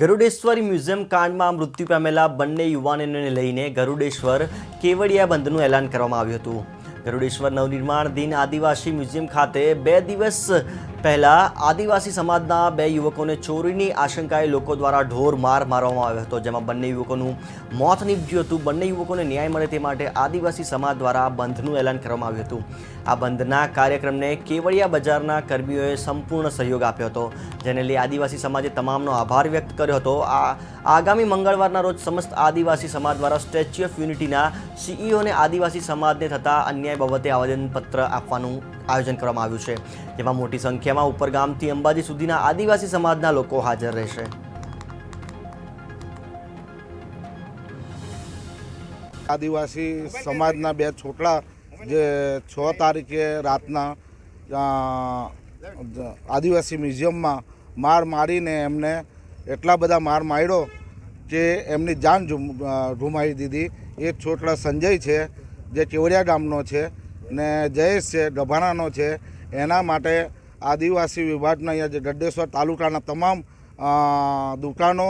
ગરુડેશ્વરી museum કાંડમાં મૃત્યુ પામેલા બંને યુવાનોને લઈને ગરુડેશ્વર કેવડિયા બંધનું એલાન કરવામાં આવ્યું હતું. ગરુડેશ્વર નવનિર્માણ દિન આદિવાસી મ્યુઝિયમ ખાતે બે દિવસ પહેલા આદિવાસી સમાજના બે યુવકોને ચોરીની આશંકાએ લોકો દ્વારા ઢોર માર મારવામાં આવ્યો હતો, જેમાં બંને યુવકોનું મોત નીપજ્યું હતું. બંને યુવકોને ન્યાય મળે તે માટે આદિવાસી સમાજ દ્વારા બંધનું એલાન કરવામાં આવ્યું હતું. આ બંધના કાર્યક્રમને કેવડિયા બજારના કર્મીઓએ સંપૂર્ણ સહયોગ આપ્યો હતો, જેને લઈ આદિવાસી સમાજે તમામનો આભાર વ્યક્ત કર્યો હતો. આ આગામી મંગળવારના રોજ સમસ્ત આદિવાસી સમાજ દ્વારા સ્ટેચ્યુ ઓફ યુનિટીના સીઈઓને આદિવાસી સમાજને થતા અન્યાય બાબતે આવેદનપત્ર આપવાનું આયોજન કરવામાં આવ્યું છે, જેમાં મોટી સંખ્યામાં ઉપરગામથી અંબાજી સુધીના આદિવાસી સમાજના લોકો હાજર રહેશે. આદિવાસી સમાજના બે છોકરા જે છ તારીખે રાતના આદિવાસી મ્યુઝિયમમાં માર મારીને એમને એટલા બધા માર માર્યો કે એમની જાન અ, દીધી. એક છોકરા સંજય છે જે કેવડિયા ગામનો છે ને જયેશ છે ગભાણાનો છે. એના માટે આદિવાસી વિભાગના અહીંયા જે ગડ્ડેશ્વર તાલુકાના તમામ દુકાનો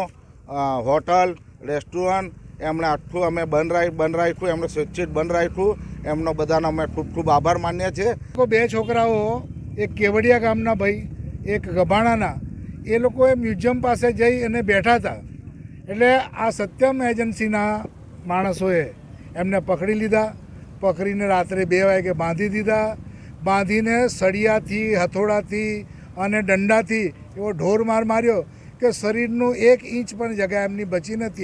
હોટલ, રેસ્ટોરન્ટ, એમણે આખું અમે બંધ રાખ, બંધ રાખ્યું, એમણે સ્વૈચ્છિક બંધ રાખ્યું. એમનો બધાનો અમે ખૂબ ખૂબ આભાર માનીએ છીએ. બે છોકરાઓ, એક કેવડિયા ગામના ભાઈ, એક ગભાણાના. એ લોકોએ મ્યુઝિયમ પાસે જઈ અને બેઠા હતા. એટલે આ સત્યમ એજન્સીના માણસોએ એમને પકડી લીધા. પકડીને રાત્રે બે વાગે બાંધી દીધા. બાંધીને સળિયાથી, હથોડાથી અને દંડાથી એવો ઢોર માર માર્યો કે શરીરનું એક ઇંચ પણ જગ્યા એમની બચી નથી.